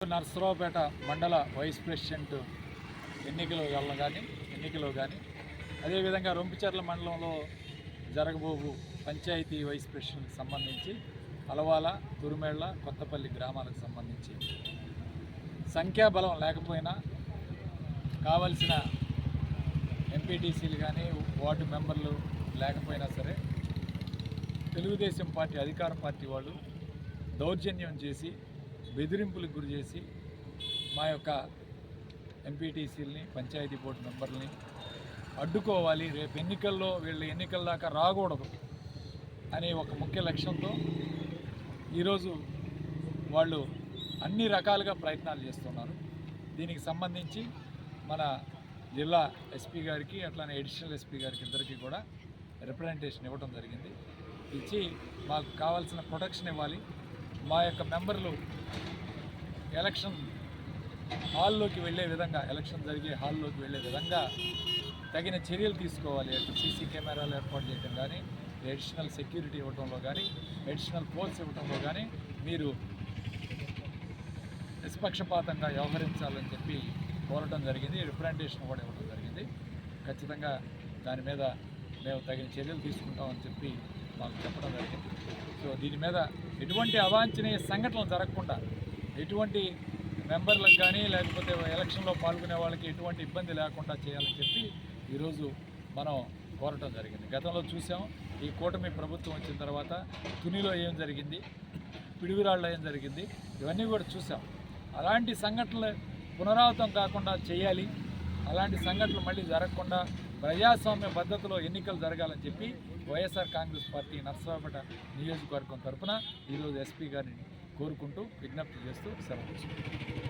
నర్సరావుపేట మండల vice president ఎన్నికలు వల్ల కానీ ఎన్నికలో కానీ అదేవిధంగా రొంపిచెర్ల మండలంలో జరగబోగు పంచాయతీ వైస్ ప్రెసిడెంట్కి సంబంధించి అలవాల తురుమేళ్ళ కొత్తపల్లి గ్రామాలకు సంబంధించి. సంఖ్యాబలం లేకపోయినా కావలసిన ఎంపీటీసీలు కానీ వార్డు మెంబర్లు లేకపోయినా సరే తెలుగుదేశం పార్టీ అధికార పార్టీ వాళ్ళు దౌర్జన్యం చేసి బెదిరింపులకు గురి చేసి మా యొక్క ఎంపీటీసీలని పంచాయతీ బోర్డు మెంబర్లని అడ్డుకోవాలి. రేపు ఎన్నికల్లో వీళ్ళు ఎన్నికల దాకా రాకూడదు అనే ఒక ముఖ్య లక్ష్యంతో ఈరోజు వాళ్ళు అన్ని రకాలుగా ప్రయత్నాలు చేస్తున్నారు. దీనికి సంబంధించి మన జిల్లా ఎస్పీ గారికి అట్లానే అడిషనల్ ఎస్పీ గారికి ఇద్దరికి కూడా రిప్రజెంటేషన్ ఇవ్వడం జరిగింది. ఇచ్చి మాకు కావాల్సిన ప్రొటెక్షన్ ఇవ్వాలి. మా యొక్క మెంబర్లు ఎలక్షన్ హాల్లోకి వెళ్ళే విధంగా ఎలక్షన్ జరిగే హాల్లోకి వెళ్ళే విధంగా తగిన చర్యలు తీసుకోవాలి. అటు సీసీ కెమెరాలు ఏర్పాటు చేయడం కానీ అడిషనల్ సెక్యూరిటీ ఇవ్వడంలో కానీ అడిషనల్ పోల్స్ ఇవ్వడంలో కానీ మీరు నిష్పక్షపాతంగా వ్యవహరించాలని చెప్పి కోరటం జరిగింది. రిప్రజెంటేషన్ కూడా ఇవ్వడం జరిగింది. ఖచ్చితంగా దాని మీద మేము తగిన చర్యలు తీసుకుంటామని చెప్పి మాకు చెప్పడం జరిగింది. సో దీని మీద ఎటువంటి అవాంఛనీయ సంఘటనలు జరగకుండా ఎటువంటి మెంబర్లకు కానీ లేకపోతే ఎలక్షన్లో పాల్గొనే వాళ్ళకి ఎటువంటి ఇబ్బంది లేకుండా చేయాలని చెప్పి ఈరోజు మనం కోరటం జరిగింది. గతంలో చూసాం ఈ కూటమి ప్రభుత్వం వచ్చిన తర్వాత తునిలో ఏం జరిగింది పిడుగురాళ్ళలో ఏం జరిగింది ఇవన్నీ కూడా చూసాం. అలాంటి సంఘటనలు పునరావృతం కాకుండా చేయాలి అలాంటి సంఘటనలు మళ్ళీ జరగకుండా ప్రజాస్వామ్య పద్ధతిలో ఎన్నికలు జరగాలని చెప్పి వైఎస్ఆర్ కాంగ్రెస్ పార్టీ నర్సరావుపేట నియోజకవర్గం తరఫున ఈరోజు ఎస్పీ గారిని కోరుకుంటూ విజ్ఞప్తి చేస్తూ సెలవు